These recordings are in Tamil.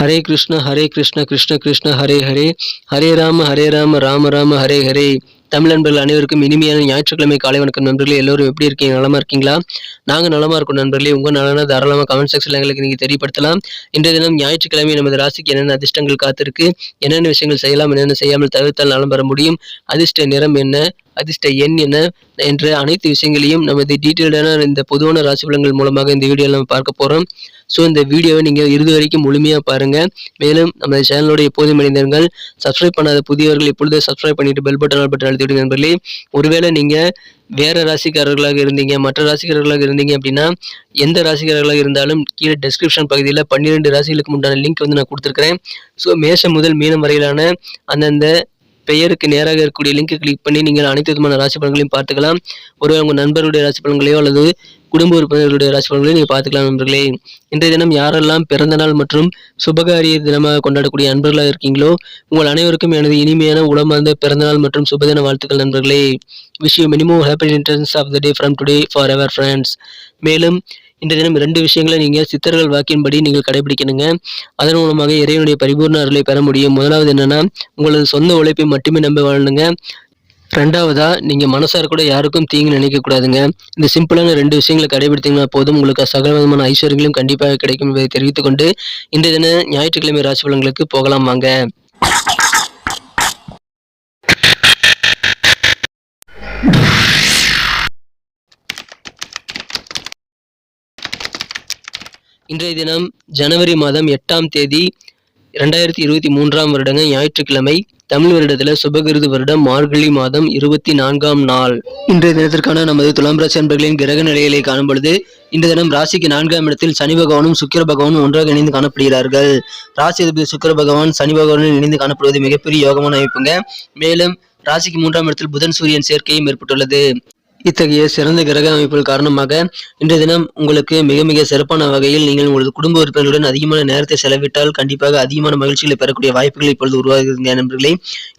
ஹரே கிருஷ்ண ஹரே கிருஷ்ண கிருஷ்ண கிருஷ்ண ஹரே ஹரே. ஹரே ராம ஹரே ராம ராம ராம ஹரே ஹரே. தமிழ் நண்பர்கள் அனைவருக்கும் இனிமையான ஞாயிற்றுக்கிழமை காலை வணக்கம் நண்பர்களே. எல்லோரும் எப்படி இருக்கீங்க? நலமா இருக்கீங்களா? நாங்கள் நலமா இருக்கோம் நண்பர்களே. உங்க நலனா தாராளமாக கமெண்ட் செக்ஷன்ல எங்களுக்கு நீங்க தெரியப்படுத்தலாம். இன்றைய தினம் ஞாயிற்றுக்கிழமை நமது ராசிக்கு என்னென்ன அதிர்ஷ்டங்கள் காத்திருக்கு என்னென்ன விஷயங்கள் செய்யலாம் என்னென்ன செய்யாமல் தவிர்த்தால் நலம் பெற முடியும் அதிர்ஷ்ட நிறம் என்ன அதிர்ஷ்ட எண் என்ன என்ற அனைத்து விஷயங்களையும் நமது டீட்டெயில்டான இந்த பொதுவான ராசி பலன்கள் மூலமாக இந்த வீடியோவில் நம்ம பார்க்க போகிறோம் ஸோ இந்த வீடியோவை நீங்கள் இறுதி வரைக்கும் முழுமையாக பாருங்கள் மேலும் நம்ம சேனலோட எப்போதும் இணைந்தீர்கள் சப்ஸ்கிரைப் பண்ணாத புதியவர்கள் இப்பொழுது சப்ஸ்கிரைப் பண்ணிட்டு பெல் பட்டன் பட்டன் அழுத்திவிடுங்க நண்பர்களே. ஒருவேளை நீங்கள் வேறு ராசிக்காரர்களாக இருந்தீங்க மற்ற ராசிக்காரர்களாக இருந்தீங்க அப்படின்னா எந்த ராசிக்காரர்களாக இருந்தாலும் கீழே டெஸ்கிரிப்ஷன் பகுதியில் பன்னிரெண்டு ராசிகளுக்கு உண்டான லிங்க் வந்து நான் கொடுத்துருக்கிறேன். ஸோ மேஷம் முதல் மீனம் வரையிலான அந்தந்த பெயருக்கு நேராக இருக்கக்கூடிய லிங்கை கிளிக் பண்ணி நீங்கள் அனைத்து விதமான ராசி பலன்களையும் பார்த்துக்கலாம். ஒரு உங்கள் நண்பர்களுடைய ராசி பலன்களையோ அல்லது குடும்ப உறுப்பினர்களுடைய ராசி பலன்களையும் நீங்கள் பார்த்துக்கலாம் நண்பர்களே. இன்றைய தினம் யாரெல்லாம் பிறந்த நாள் மற்றும் சுபகாரிய தினமாக கொண்டாடக்கூடிய நண்பர்களாக இருக்கீங்களோ உங்கள் அனைவருக்கும் எனது இனிமையான உளமார்ந்த பிறந்தநாள் மற்றும் சுபதின வாழ்த்துக்கள் நண்பர்களே. விஷயம் minimum happy returns of the day from today forever friends மேலும் இந்த தினம் ரெண்டு விஷயங்களை நீங்கள் சித்தர்கள் வாக்கின்படி நீங்கள் கடைபிடிக்கணுங்க. அதன் மூலமாக இறைவனுடைய பரிபூர்ண அருளை பெற முடியும். முதலாவது என்னென்னா உங்களது சொந்த உழைப்பை மட்டுமே நம்ப வாழணுங்க. ரெண்டாவதா நீங்க மனசார கூட யாருக்கும் தீங்கு நினைக்க கூடாதுங்க. இந்த சிம்பிளான ரெண்டு விஷயங்களை கடைபிடித்தீங்கன்னா போதும். உங்களுக்கு சகல விதமான ஐஸ்வர்யங்களும் கண்டிப்பாக கிடைக்கும் என்பதை தெரிவித்துக் கொண்டு இந்த தின ஞாயிற்றுக்கிழமை ராசி பலன்களுக்கு போகலாம் வாங்க. இன்றைய தினம் ஜனவரி மாதம் எட்டாம் தேதி ரெண்டாயிரத்தி இருபத்தி மூன்றாம் வருடங்க ஞாயிற்றுக்கிழமை தமிழ் வருடத்தில் சுபகிருது வருடம் மார்கழி மாதம் இருபத்தி நான்காம் நாள். இன்றைய தினத்திற்கான நமது துலாம் ராசி அன்பர்களின் கிரக நிலைகளை காணும் பொழுது இந்த தினம் ராசிக்கு நான்காம் இடத்தில் சனி பகவானும் சுக்கிர பகவானும் ஒன்றாக இணைந்து காணப்படுகிறார்கள். ராசி அதிபதி சுக்கிர பகவான் சனி பகவானும் இணைந்து காணப்படுவது மிகப்பெரிய யோகமான அமைப்புங்க. மேலும் ராசிக்கு மூன்றாம் இடத்தில் புதன் சூரியன் சேர்க்கையும் ஏற்பட்டுள்ளது. இத்தகைய சிறந்த கிரக அமைப்புகள் காரணமாக இன்றைய தினம் உங்களுக்கு மிக மிக சிறப்பான வகையில் நீங்கள் உங்களது குடும்ப உறுப்பினர்களுடன் அதிகமான நேரத்தை செலவிட்டால் கண்டிப்பாக அதிகமான மகிழ்ச்சிகளை பெறக்கூடிய வாய்ப்புகள் இப்பொழுது உருவாகுதுங்க நண்பர்களே.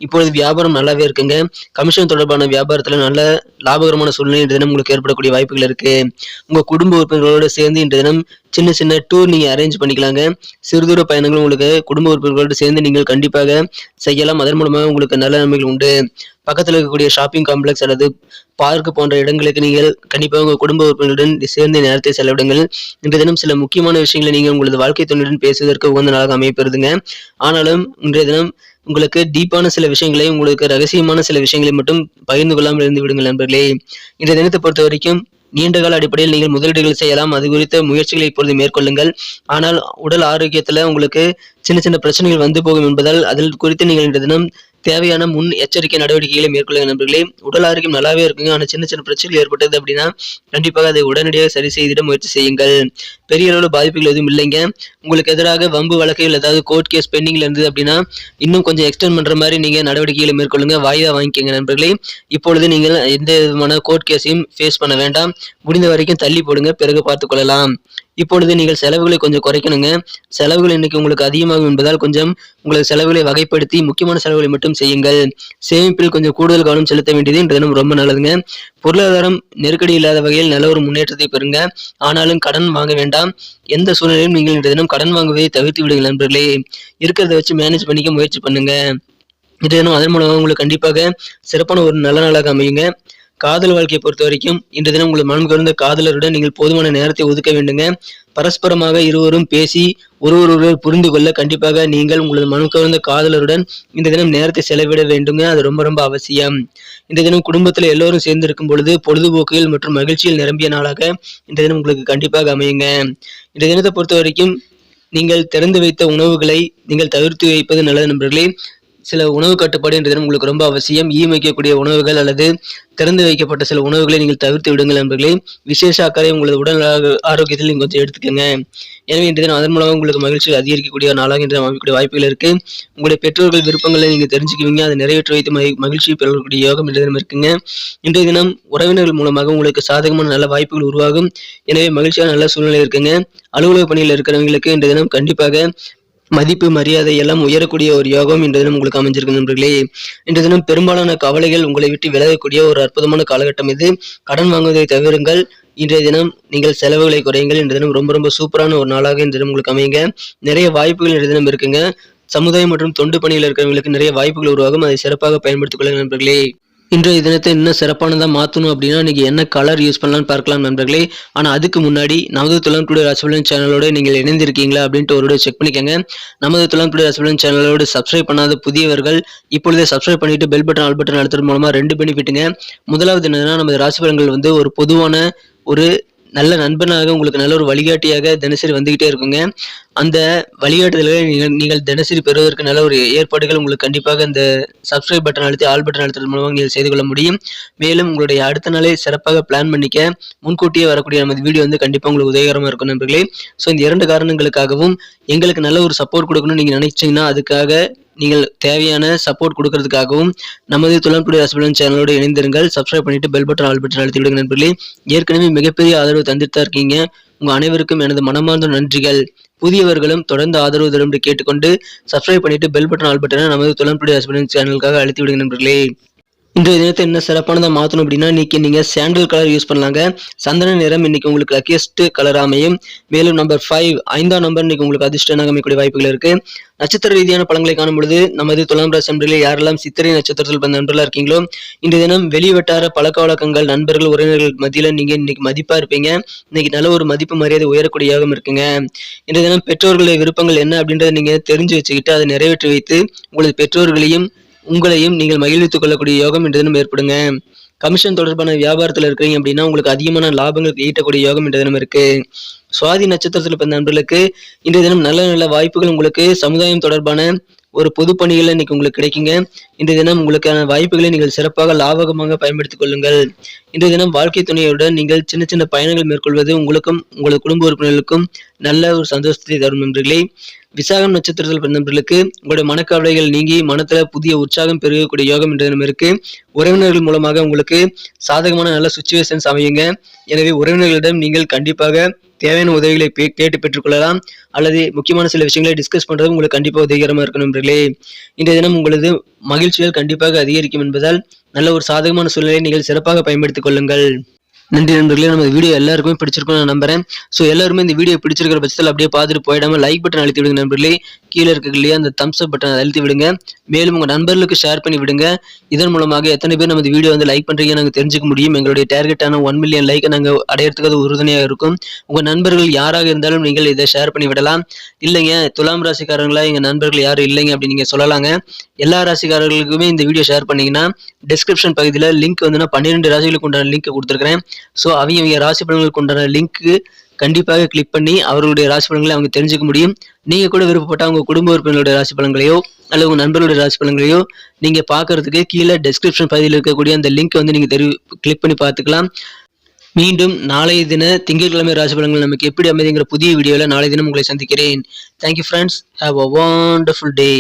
இப்பொழுது வியாபாரம் நல்லாவே இருக்குங்க. கமிஷன் தொடர்பான வியாபாரத்தில் நல்ல லாபகரமான சூழ்நிலை இன்றைய தினம் உங்களுக்கு ஏற்படக்கூடிய வாய்ப்புகள் இருக்கு. உங்க குடும்ப உறுப்பினர்களோடு சேர்ந்து இன்றைய தினம் சின்ன சின்ன டூர் நீங்கள் அரேஞ்ச் பண்ணிக்கலாங்க. சிறுதூர பயணங்கள் உங்களுக்கு குடும்ப உறுப்பினர்களோடு சேர்ந்து நீங்கள் கண்டிப்பாக செய்யலாம். அதன் மூலமாக உங்களுக்கு நல்ல நன்மைகள் உண்டு. பக்கத்தில் இருக்கக்கூடிய ஷாப்பிங் காம்ப்ளெக்ஸ் அல்லது பார்க் போன்ற இடங்களுக்கு நீங்கள் கண்டிப்பாக உங்கள் குடும்ப உறுப்பினர்களுடன் சேர்ந்து நேரத்தை செலவிடுங்கள். இன்றைய தினம் சில முக்கியமான விஷயங்களை நீங்கள் உங்களது வாழ்க்கை துணையுடன் பேசுவதற்கு உகந்த நாளாக அமைப்பெறுதுங்க ஆனாலும் இன்றைய தினம் உங்களுக்கு டீப்பான சில விஷயங்களை உங்களுக்கு ரகசியமான சில விஷயங்களை மட்டும் பகிர்ந்து கொள்ளாமல் இருந்து விடுங்கள் நண்பர்களே. இன்றைய தினத்தை பொறுத்த வரைக்கும் நீண்டகால அடிப்படையில் நீங்கள் முதலீடுகள் செய்யலாம். அது குறித்த முயற்சிகளை இப்பொழுது மேற்கொள்ளுங்கள். ஆனால் உடல் ஆரோக்கியத்தில் உங்களுக்கு சின்ன சின்ன பிரச்சனைகள் வந்து போகும் என்பதால் அதில் குறித்து நீங்கள் இன்று தினம் தேவையான முன் எச்சரிக்கை நடவடிக்கைகளை மேற்கொள்ளுங்க நண்பர்களே. உடல் ஆரோக்கியம் நல்லாவே இருக்குங்க. ஆனால் சின்ன சின்ன பிரச்சனைகள் ஏற்பட்டது அப்படின்னா கண்டிப்பாக அதை உடனடியாக சரி செய்திட முயற்சி செய்யுங்கள். பெரிய அளவில் பாதிப்புகள் எதுவும் இல்லைங்க. உங்களுக்கு எதிராக வம்பு வழக்குகள் ஏதாவது கோர்ட் கேஸ் பெண்டிங்ல இருந்தது அப்படின்னா இன்னும் கொஞ்சம் எக்ஸ்டெண்ட் பண்ற மாதிரி நீங்க நடவடிக்கைகளை மேற்கொள்ளுங்க. வாய்தா வாங்கிக்கோங்க நண்பர்களே. இப்பொழுது நீங்கள் எந்த விதமான கோர்ட் கேஸையும் ஃபேஸ் பண்ண வேண்டாம். முடிந்த வரைக்கும் தள்ளி போடுங்க பிறகு பார்த்துக் கொள்ளலாம். இப்பொழுது நீங்கள் செலவுகளை கொஞ்சம் குறைக்கணுங்க. செலவுகள் இன்னைக்கு உங்களுக்கு அதிகமாகும் என்பதால் கொஞ்சம் உங்களது செலவுகளை வகைப்படுத்தி முக்கியமான செலவுகளை மட்டும் செய்யுங்கள். சேமிப்பில் கொஞ்சம் கூடுதல் கவனம் செலுத்த வேண்டியது இன்று தினம் ரொம்ப நல்லதுங்க. பொருளாதாரம் நெருக்கடி இல்லாத வகையில் நல்ல ஒரு முன்னேற்றத்தை பெறுங்க. ஆனாலும் கடன் வாங்க வேண்டாம். எந்த சூழ்நிலையும் நீங்கள் இன்று தினம் கடன் வாங்குவதை தவிர்த்து விடுங்கள் நண்பர்களே. இருக்கிறத வச்சு மேனேஜ் பண்ணிக்க முயற்சி பண்ணுங்க. இது தினம் அதன் மூலமாக உங்களுக்கு கண்டிப்பாக சிறப்பான ஒரு நல்ல நாளாக அமையுங்க. காதல் வாழ்க்கையை பொறுத்த வரைக்கும் இன்று தினம் உங்கள் மனம் கவர்ந்த காதலருடன் நீங்கள் போதுமான நேரத்தை ஒதுக்க வேண்டுங்க. பரஸ்பரமாக இருவரும் பேசி ஒருவரொருவர் புரிந்து கொள்ள கண்டிப்பாக நீங்கள் உங்களது மனம் கவர்ந்த காதலருடன் இந்த தினம் நேரத்தை செலவிட வேண்டுங்க. அது ரொம்ப ரொம்ப அவசியம். இந்த தினம் குடும்பத்தில் எல்லோரும் சேர்ந்து இருக்கும் பொழுது பொழுதுபோக்குகள் மற்றும் மகிழ்ச்சியில் நிரம்பிய நாளாக இந்த தினம் உங்களுக்கு கண்டிப்பாக அமையுங்க. இந்த தினத்தை பொறுத்த வரைக்கும் நீங்கள் திறந்து வைத்த உணவுகளை நீங்கள் தவிர்த்து வைப்பது நல்லது நண்பர்களே. சில உணவு கட்டுப்பாடுன்றது உங்களுக்கு ரொம்ப அவசியம். ஈ வைக்கக்கூடிய உணவுகள் அல்லது திறந்து வைக்கப்பட்ட சில உணவுகளை நீங்கள் தவிர்த்து விடுங்கள் நண்பர்களே. விசேஷ அக்கறை உங்களது உடல் ஆரோக்கியத்தில் நீங்கள் கொஞ்சம் எடுத்துக்கோங்க. எனவே இன்றைய தினம் அதன் மூலமாக உங்களுக்கு மகிழ்ச்சி அதிகரிக்கக்கூடிய நாளாக இன்று அமைக்கக்கூடிய வாய்ப்புகள் இருக்கு. உங்களுடைய பெற்றோர்கள் விருப்பங்களை நீங்கள் தெரிஞ்சுக்குவீங்க. அதை நிறைவேற்றி வைத்து மகி- மகிழ்ச்சி பெறக்கூடிய யோகம் இன்றைய தினம் இருக்குங்க. இன்றைய தினம் உறவினர்கள் மூலமாக உங்களுக்கு சாதகமான நல்ல வாய்ப்புகள் உருவாகும். எனவே மகிழ்ச்சியான நல்ல சூழ்நிலை இருக்குங்க. அலுவலக பணியில் இருக்கிறவங்களுக்கு இன்றைய தினம் கண்டிப்பாக மதிப்பு மரியாதை எல்லாம் உயரக்கூடிய ஒரு யோகம் இன்று தினம் உங்களுக்கு அமைஞ்சிருக்கு நண்பர்களே. இன்று தினம் பெரும்பாலான கவலைகள் உங்களை விட்டு விலகக்கூடிய ஒரு அற்புதமான காலகட்டம் இது. கடன் வாங்குவதை தவிருங்கள். இன்றைய தினம் நீங்கள் செலவுகளை குறையுங்கள். இன்றைய தினம் ரொம்ப ரொம்ப சூப்பரான ஒரு நாளாக இன்று தினம் உங்களுக்கு அமையுங்க. நிறைய வாய்ப்புகள் இன்றைய தினம் இருக்குங்க. சமுதாயம் மற்றும் தொண்டு பணியில் இருக்கிறவங்களுக்கு நிறைய வாய்ப்புகள் உருவாகும். அதை சிறப்பாக பயன்படுத்திக் கொள்ளுங்கள் நண்பர்களே. இன்றைய தினத்தை இன்னும் சிறப்பானதாக மாற்றணும் அப்படின்னா நீங்கள் என்ன கலர் யூஸ் பண்ணலாம்னு பார்க்கலாம் நண்பர்களே. ஆனால் அதுக்கு முன்னாடி நமது துலாம் ரசபலன் சேனலோட நீங்கள் இணைந்திருக்கீங்களா அப்படின்ட்டு ஒரு செக் பண்ணிக்கோங்க. நமது துலாம் ரசபலன் சேனலோட சேனலோடு சப்ஸ்கிரைப் பண்ணாத புதியவர்கள் இப்பொழுதே சப்ஸ்கிரைப் பண்ணிட்டு பெல் பட்டன் ஆல் பட்டன் அழுத்துறது மூலமாக ரெண்டு பெனிஃபிட்டுங்க முதலாவது என்னன்னா நமது ராசிபலன்கள் வந்து ஒரு பொதுவான ஒரு நல்ல நண்பனாக உங்களுக்கு நல்ல ஒரு வழிகாட்டியாக தினசரி வந்துகிட்டே இருக்குங்க. அந்த வழிகாட்டுதல்களை நீங்கள் நீங்கள் தினசரி பெறுவதற்கு நல்ல ஒரு ஏற்பாடுகள் உங்களுக்கு கண்டிப்பாக இந்த சப்ஸ்கிரைப் பட்டன் அழுத்தி ஆல் பட்டன் அழுத்தல் மூலமாக நீங்கள் செய்து கொள்ள முடியும். மேலும் உங்களுடைய அடுத்த நாளை சிறப்பாக பிளான் பண்ணிக்க முன்கூட்டியே வரக்கூடிய நமது வீடியோ வந்து கண்டிப்பாக உங்களுக்கு உதவிகரமாக இருக்கும் நண்பர்களே. ஸோ இந்த இரண்டு காரணங்களுக்காகவும் எங்களுக்கு நல்ல ஒரு சப்போர்ட் கொடுக்கணும்னு நீங்கள் நினைச்சிங்கன்னா அதுக்காக நீங்கள் தேவையான சப்போர்ட் கொடுக்கறதுக்காகவும் நமது துளம்புடி ரசபலன் சேனலோடு இணைந்திருங்கள். சப்ஸ்கிரைப் பண்ணிட்டு பெல் பட்டன் ஆல் பட்டன் அழுத்தி விடுங்க நண்பர்களே. ஏற்கனவே மிகப்பெரிய ஆதரவு தந்துட்டு தான் இருக்கீங்க. உங்கள் அனைவருக்கும் எனது மனமார்ந்த நன்றிகள். புதியவர்களும் தொடர்ந்து ஆதரவு தரும் என்று கேட்டுக்கொண்டு சப்ஸ்கிரைப் பண்ணிட்டு பெல் பட்டன் ஆல் பட்டனை நமது துளம்புடி ரசபலன் சேனலுக்காக அழுத்தி விடுங்க நண்பர்களே. இன்றைய தினத்தை என்ன சிறப்பானதாக மாற்றணும் அப்படின்னா இன்னைக்கு நீங்கள் சாண்டல் கலர் யூஸ் பண்ணலாங்க. சந்தன நிறம் இன்னைக்கு உங்களுக்கு லக்கியஸ்ட் கலர் அமையும். மேலும் நம்பர் ஃபைவ் ஐந்தாம் நம்பர் இன்னைக்கு உங்களுக்கு அதிர்ஷ்டனாக அமைக்கக்கூடிய வாய்ப்புகள் இருக்கு. நட்சத்திர ரீதியான பழங்களை காணும் பொழுது நமது துலாம் ராசி நண்பர்களே யாரெல்லாம் சித்திரை நட்சத்திரத்தில் பிறந்த நண்பர்களாக இருக்கீங்களோ இன்றைய தினம் வெளிவட்டார பழக்க வழக்கங்கள் நண்பர்கள் உறவினர்கள் மத்தியில் நீங்கள் இன்னைக்கு மதிப்பாக இருப்பீங்க. இன்னைக்கு நல்ல ஒரு மதிப்பு மரியாதை உயரக்கூடியாகவும் இருக்குங்க. இன்றைய தினம் பெற்றோர்களுடைய விருப்பங்கள் என்ன அப்படின்றத நீங்கள் தெரிஞ்சு வச்சுக்கிட்டு அதை நிறைவேற்றி வைத்து உங்களது பெற்றோர்களையும் உங்களையும் நீங்கள் மகிழ்வித்துக் கொள்ளக்கூடிய யோகம் என்ற தினம் ஏற்படுங்க. கமிஷன் தொடர்பான வியாபாரத்தில் இருக்கிறீங்க அப்படின்னா உங்களுக்கு அதிகமான லாபங்கள் ஈட்டக்கூடிய யோகம் இன்று தினம் இருக்கு. சுவாதி நட்சத்திரத்தில் பிறந்த நண்பர்களுக்கு இன்றைய தினம் நல்ல நல்ல வாய்ப்புகள் உங்களுக்கு சமுதாயம் தொடர்பான ஒரு பொது பணிகள் இன்னைக்கு உங்களுக்கு கிடைக்குங்க. இன்றைய தினம் உங்களுக்கான வாய்ப்புகளை நீங்கள் சிறப்பாக லாபகமாக பயன்படுத்திக் கொள்ளுங்கள். இன்றைய தினம் வாழ்க்கை துணையுடன் நீங்கள் சின்ன சின்ன பயணங்கள் மேற்கொள்வது உங்களுக்கும் உங்களது குடும்ப உறுப்பினர்களுக்கும் நல்ல ஒரு சந்தோஷத்தை தரும் நண்பர்களே. விசாகம் நட்சத்திரத்தில் பிறந்தவர்களுக்கு உங்களுடைய மனக்கவலைகள் நீங்கி மனத்துல புதிய உற்சாகம் பெருகக்கூடிய யோகம் என்ற தினம் இருக்கு. உறவினர்கள் மூலமாக உங்களுக்கு சாதகமான நல்ல சுச்சுவேஷன்ஸ் அமையுங்க எனவே உறவினர்களிடம் நீங்கள் கண்டிப்பாக தேவையான உதவிகளை பே- கேட்டு பெற்றுக்கொள்ளலாம். அல்லது முக்கியமான சில விஷயங்களை டிஸ்கஸ் பண்றது உங்களுக்கு கண்டிப்பாக உதவிகரமாக இருக்கணும் நண்பர்களே. இன்றைய தினம் உங்களது மகிழ்ச்சிகள் கண்டிப்பாக அதிகரிக்கும் என்பதால் நல்ல ஒரு சாதகமான சூழ்நிலையை நீங்கள் சிறப்பாக பயன்படுத்திக் கொள்ளுங்கள். நன்றி நண்பர்களே. நம்ம வீடியோ எல்லாருக்குமே பிடிச்சிருக்கும்னு நான் நம்புறேன். ஸோ எல்லாருமே இந்த வீடியோ பிடிச்சிருக்கிற பட்சத்தில் அப்படியே பார்த்துட்டு போயிடாம லைக் பட்டன் அழுத்தி விடுங்க நண்பர்களே. கீழே இருக்க இல்லையா அந்த தம்ஸ் அப் பட்டன் அழுத்தி விடுங்க. மேலும் உங்கள் நண்பர்களுக்கு ஷேர் பண்ணி விடுங்க. இதன் மூலமாக எத்தனை பேர் நம்ம வீடியோ வந்து லைக் பண்ணுறீங்க நாங்கள் தெரிஞ்சுக்க முடியும். எங்களுடைய டார்கெட்டான ஒன் மில்லியன் லைக்கை நாங்கள் அடையிறதுக்கு அது உறுதுணையாக இருக்கும். உங்கள் நண்பர்கள் யாராக இருந்தாலும் நீங்கள் இதை ஷேர் பண்ணி விடலாம். இல்லைங்க துலாம் ராசிக்காரங்களா எங்கள் நண்பர்கள் யாரும் இல்லைங்க அப்படின்னு நீங்கள் சொல்லலாங்க. எல்லா ராசிக்காரர்களுக்குமே இந்த வீடியோ ஷேர் பண்ணீங்கன்னா டிஸ்கிரிப்ஷன் பகுதியில் லிங்க் வந்து நான் பன்னிரெண்டு ராசிகளுக்கு உண்டான லிங்க் கொடுத்துருக்கிறேன். ஸோ அவங்க அவங்க ராசி பலன்களுக்கு உண்டான லிங்க்கு கண்டிப்பாக கிளிக் பண்ணி அவர்களுடைய ராசி பலன்களை அவங்க தெரிஞ்சுக்க முடியும். நீங்கள் கூட விருப்பப்பட்ட உங்கள் குடும்ப உறுப்பினர்களுடைய ராசி பலன்களையோ அல்லது உங்கள் நண்பர்களுடைய ராசி பலன்களையோ நீங்கள் பார்க்கறதுக்கு கீழே டெஸ்கிரிப்ஷன் பகுதியில் இருக்கக்கூடிய அந்த லிங்க் வந்து நீங்கள் தெரிவி கிளிக் பண்ணி பார்த்துக்கலாம். மீண்டும் நாளைய தின திங்கட்கிழமை ராசி பலன்கள் நமக்கு எப்படி அமைதிங்கிற புதிய வீடியோவில் நாளை தினம் உங்களை சந்திக்கிறேன். Thank you friends have a wonderful day